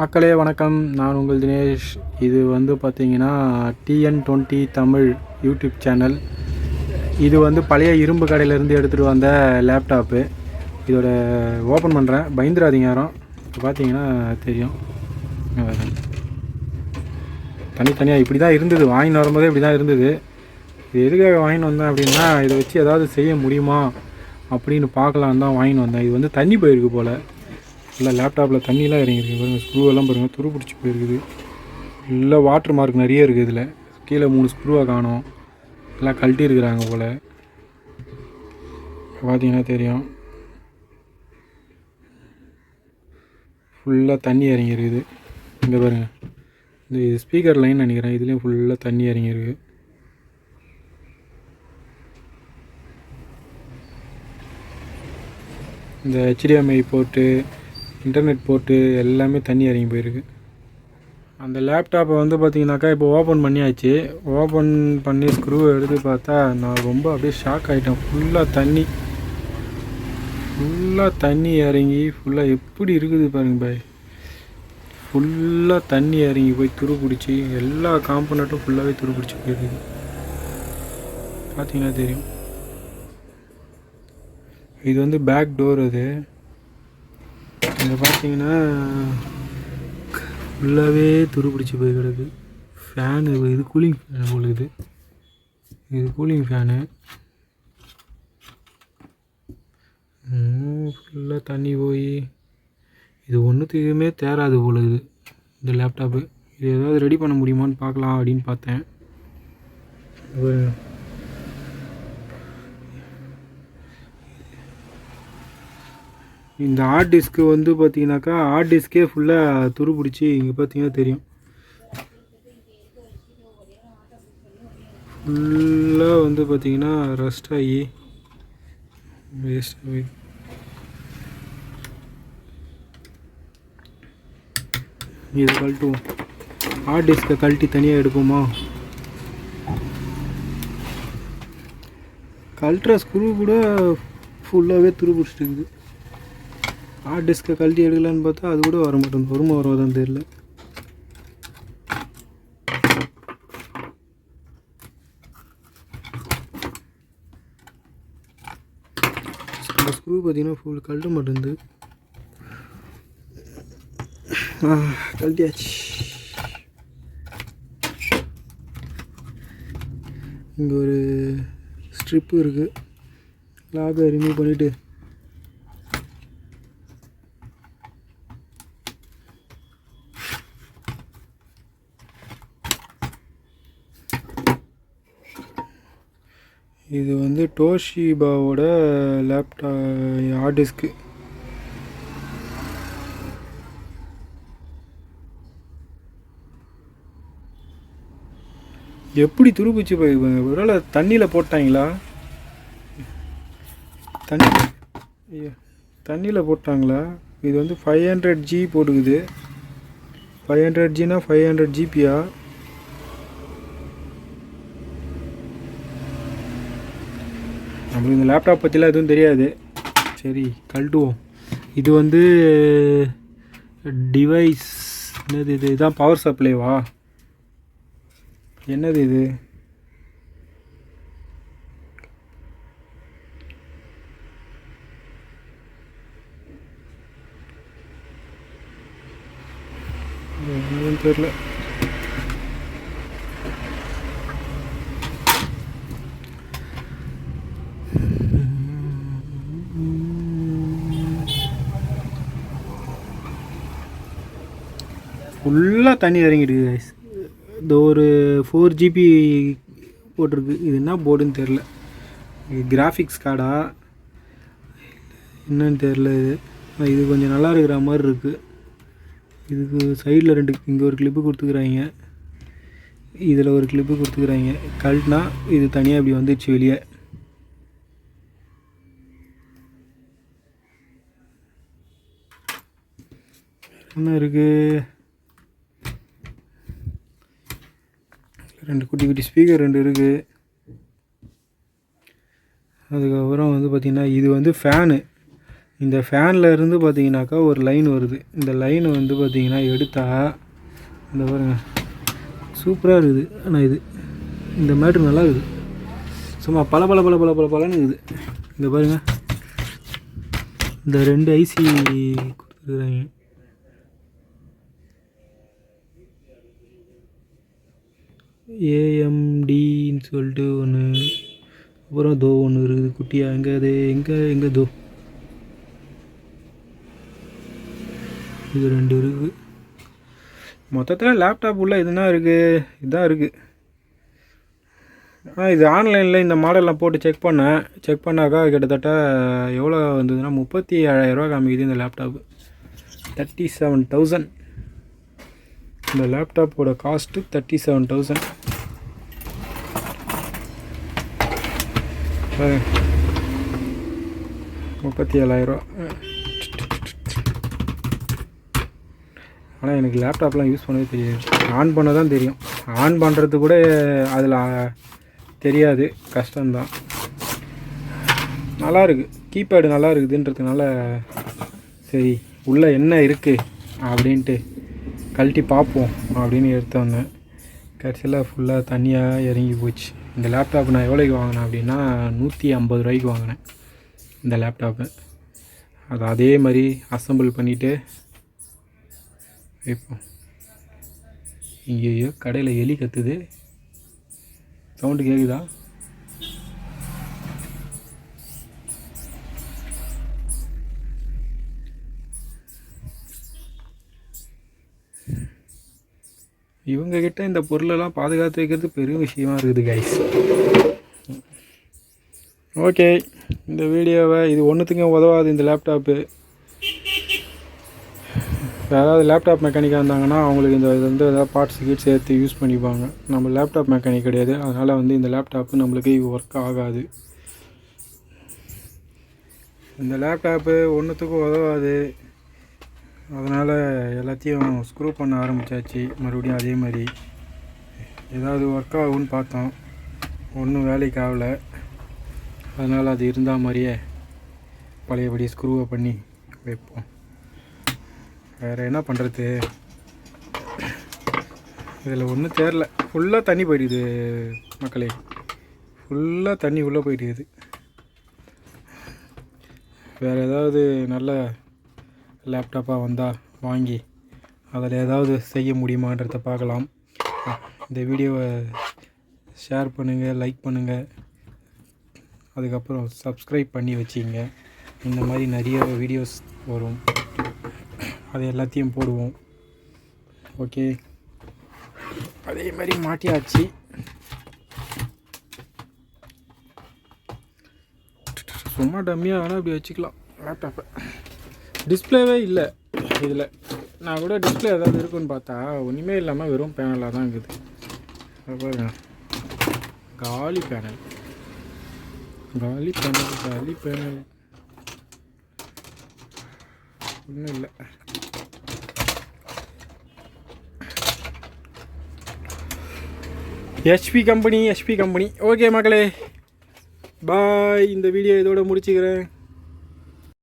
மக்களே வணக்கம். நான் உங்கள் தினேஷ். இது வந்து பார்த்தீங்கன்னா TN twenty Tamil YouTube channel. இது வந்து பழைய இரும்பு கடையிலேருந்து எடுத்துகிட்டு வந்த லேப்டாப்பு இதோட ஓப்பன் பண்ணுறேன் பயந்துராதிங்க யாரும். இப்போ பார்த்தீங்கன்னா தெரியும். தனித்தனியாக இப்படி தான் இருந்தது. வாங்கின்னு வரும்போதே இப்படி தான் இருந்தது. இது எதுக்காக வாங்கின்னு வந்தேன் அப்படின்னா இதை வச்சு ஏதாவது செய்ய முடியுமா அப்படின்னு பார்க்கலான்னு தான் வாங்கின்னு வந்தேன். இது வந்து தண்ணி போயிருக்கு போல். ஃபுல்லாக லேப்டாப்பில் தண்ணிலாம் இறங்கியிருக்கு பாருங்கள் ஸ்க்ரூவெல்லாம் பாருங்கள் துரு பிடிச்சி போயிருக்குது. ஃபுல்லாக வாட்டர் மார்க் நிறைய இருக்குது இதில். கீழே மூணு ஸ்க்ரூவை காணோம். எல்லாம் கழட்டி இருக்கிறாங்க போல். பார்த்தீங்கன்னா தெரியும். ஃபுல்லாக தண்ணி இறங்கியிருக்குது. இங்கே பாருங்கள் இந்த இது ஸ்பீக்கர் லைன் நினைக்கிறேன். இதுலேயும் ஃபுல்லாக தண்ணி இறங்கியிருக்கு. இந்த ஹெச்டிஎம்ஐ போர்ட்டு இன்டர்நெட் போர்ட்டு எல்லாமே தண்ணி இறங்கி போயிருக்கு. அந்த லேப்டாப்பை வந்து பார்த்தீங்கன்னாக்கா இப்போ ஓப்பன் பண்ணியாச்சு. ஓப்பன் பண்ணி ஸ்க்ரூ எடுத்து பார்த்தா நான் ரொம்ப அப்படியே ஷாக் ஆகிட்டேன் ஃபுல்லாக தண்ணி. ஃபுல்லாக தண்ணி இறங்கி ஃபுல்லாக எப்படி இருக்குது பாருங்க பாய். ஃபுல்லாக தண்ணி இறங்கி போய் துரு பிடிச்சி எல்லா காம்பனட்டும் ஃபுல்லாகவே துரு பிடிச்சி போயிருக்குது பார்த்தீங்கன்னா தெரியும். இது வந்து பேக் டோர் அது. இங்கே பார்த்தீங்கன்னா ஃபுல்லாகவே துரு பிடிச்சி போய் கிடக்கு. ஃபேனு இது கூலிங் ஃபேன் போலுது இது இது கூலிங் ஃபேனு ஃபுல்லாக தண்ணி போய் இது ஒன்றுத்துக்குமே தேராது போலுது இந்த லேப்டாப்பு இது ஏதாவது ரெடி பண்ண முடியுமான்னு பார்க்கலாம் அப்படின்னு பார்த்தேன். இந்த ஹார்ட் டிஸ்க்கு வந்து பார்த்தீங்கன்னாக்கா ஹார்ட் டிஸ்கே ஃபுல்லாக துரு பிடிச்சி இங்கே பார்த்தீங்கன்னா தெரியும். ஃபுல்லாக வந்து பார்த்தீங்கன்னா ரஸ்ட் ஆகி வேஸ்ட் ஆகி. இது கழட்டுவோம். ஹார்ட் டிஸ்கை கழட்டி தனியாக எடுப்போமா? கழட்டுற ஸ்க்ரூ கூட ஃபுல்லாகவே துரு பிடிச்சிட்டு இருக்குது. ஹார்ட் டிஸ்கை கழட்டி எடுக்கலான்னு பார்த்தா அது கூட வர மாட்டேங்குது. வருமா வருவதான் தெரியல. இந்த ஸ்க்ரூ பார்த்தீங்கன்னா ஃபுல் கழட்ட மாட்டேங்குது. கழட்டியாச்சு. இங்கே ஒரு ஸ்ட்ரிப்பு இருக்குது லாகை ரிமூவ் பண்ணிவிட்டு இது வந்து டோஷிபாவோட லேப்டாப் ஹார்ட் டிஸ்க்கு எப்படி துருப்பிச்சு போயிருப்பாங்க ஒருவேளை தண்ணியில் போட்டாங்களா? தண்ணி தண்ணியில் போட்டாங்களா? இது வந்து ஃபைவ் ஹண்ட்ரட் ஜி போட்டுக்குது. ஃபைவ் ஹண்ட்ரட் ஜினா ஃபைவ் ஹண்ட்ரட் ஜிபியா எங்களுக்கு இந்த லேப்டாப் பற்றிலாம் எதுவும் தெரியாது. சரி கழட்டுவோம். இது வந்து டிவைஸ் என்னது இது? இதுதான் பவர் சப்ளைவா என்னது இது? என்னன்னு தெரியல ஃபுல்லாக தண்ணி இறங்கிடுது கைஸ் இந்த ஒரு ஃபோர் ஜிபி போட்டிருக்கு. இது என்ன போர்டுன்னு தெரில கிராஃபிக்ஸ் கார்டா என்னன்னு தெரில இது. இது கொஞ்சம் நல்லா இருக்கிற மாதிரி இருக்குது இதுக்கு சைடில் ரெண்டு இங்கே ஒரு கிளிப்பு கொடுத்துக்குறாங்க. இதில் ஒரு கிளிப்பு கொடுத்துக்குறாங்க. கல்ட்னா இது தனியாக இப்படி வந்துடுச்சு வெளியே. என்ன இருக்குது ரெண்டு குட்டி குட்டி ஸ்பீக்கர் ரெண்டு இருக்குது அதுக்கப்புறம் வந்து பார்த்திங்கன்னா இது வந்து ஃபேனு இந்த ஃபேனில் இருந்து பார்த்தீங்கன்னாக்கா ஒரு லைன் வருது. இந்த லைன் வந்து பார்த்தீங்கன்னா எடுத்தா இந்த பாருங்க சூப்பராக இருக்குது. ஆனால் இது இந்த மேட்ரு நல்லா இருக்குது. சும்மா பல பல பல பல பல பலன்னு இருக்குது. இந்த பாருங்க இந்த ரெண்டு ஐசி கொடுத்துருக்குறாங்க. ஏஎம்டின்னு சொல்லிட்டு ஒன்று அப்புறம் தோ ஒன்று இருக்குது குட்டியாக எங்கே அது எங்கே எங்கே தோ? இது ரெண்டு இருக்குது மொத்தத்தில் லேப்டாப் உள்ள இதுனா இருக்குது இதுதான் இருக்குது ஆ இது ஆன்லைனில் இந்த மாடல்லாம் போட்டு செக் பண்ணேன். செக் பண்ணாக்கா கிட்டத்தட்ட எவ்வளோ வந்ததுன்னா முப்பத்தி ஏழாயிரரூவா காமிக்குது இந்த லேப்டாப்பு தேர்ட்டி செவன் தௌசண்ட் இந்த லேப்டாப்போட காஸ்ட்டு தேர்ட்டி செவன் தௌசண்ட் முப்பத்தி ஏழாயிரரூவா ஆனால் எனக்கு லேப்டாப்லாம் யூஸ் பண்ணவே தெரியாது. ஆன் பண்ண தான் தெரியும். ஆன் பண்ணுறது கூட அதில் தெரியாது. கஷ்டம்தான். நல்லா இருக்குது கீபேடு நல்லா இருக்குதுன்றதுனால சரி உள்ளே என்ன இருக்குது அப்படின்ட்டு கழட்டி பார்ப்போம் அப்படின்னு எடுத்து வந்தேன் கடைசியில் ஃபுல்லாக தண்ணியாக இறங்கி போச்சு. இந்த லேப்டாப் நான் எவ்வளோக்கு வாங்கினேன் அப்படின்னா நூற்றி ஐம்பது ரூபாய்க்கு வாங்கினேன் இந்த லேப்டாப்பு அது அதே மாதிரி அசெம்பிள் பண்ணிவிட்டு வைப்போம் இங்கேயோ கடையில் எலி கத்துது. சவுண்டு கேட்குதா இவங்கக்கிட்ட இந்த பொருளெல்லாம் பாதுகாத்து வைக்கிறது பெரும் விஷயமா இருக்குது கைஸ் ஓகே இந்த வீடியோவை இது ஒன்றுத்துக்கும் உதவாது இந்த லேப்டாப்பு யாராவது லேப்டாப் மெக்கானிக்காக இருந்தாங்கன்னா அவங்களுக்கு இந்த இது வந்து ஏதாவது பார்ட்ஸ் கீட் சேர்த்து யூஸ் பண்ணிப்பாங்க. நம்ம லேப்டாப் மெக்கானிக் கிடையாது. அதனால் வந்து இந்த லேப்டாப்பு நம்மளுக்கு ஒர்க் ஆகாது. இந்த லேப்டாப்பு ஒன்றுத்துக்கும் உதவாது. அதனால் எல்லாத்தையும் ஸ்க்ரூ பண்ண ஆரம்பித்தாச்சு மறுபடியும் அதே மாதிரி. ஏதாவது ஒர்க் ஆகும்னு பார்த்தோம். ஒன்றும் வேலைக்கு ஆகலை. அதனால் அது இருந்தால் மாதிரியே பழையபடி ஸ்க்ரூவை பண்ணி வைப்போம். வேறு என்ன பண்ணுறது இதில் ஒன்றும் தேரல. ஃபுல்லாக தண்ணி போயிடுது மக்களே. ஃபுல்லாக தண்ணி உள்ளே போயிடுது. வேறு ஏதாவது நல்ல லேப்டாப்பாக வந்தால் வாங்கி அதில் ஏதாவது செய்ய முடியுமான்றதை பார்க்கலாம். இந்த வீடியோவை ஷேர் பண்ணுங்கள் லைக் பண்ணுங்கள் அதுக்கப்புறம் சப்ஸ்கிரைப் பண்ணி வச்சிங்க. இந்த மாதிரி நிறைய வீடியோஸ் வரும். அது எல்லாத்தையும் போடுவோம். ஓகே? அதே மாதிரி மாட்டியாச்சு. சும்மா டம்மியாக வேணால் இப்படி வச்சுக்கலாம் லேப்டாப்பை டிஸ்ப்ளேவே இல்லை. இதில். நான் கூட டிஸ்ப்ளே ஏதாவது இருக்குன்னு பார்த்தா ஒன்றுமே இல்லாமல் வெறும் பேனலாக தான் இருக்குது. பாருங்க. காலி பேனல் காலி பேனல் காலி பேனல் ஒன்றும் இல்லை. HP company HP company okay மக்களே. பாய் இந்த வீடியோ இதோட முடிச்சுக்கிறேன்.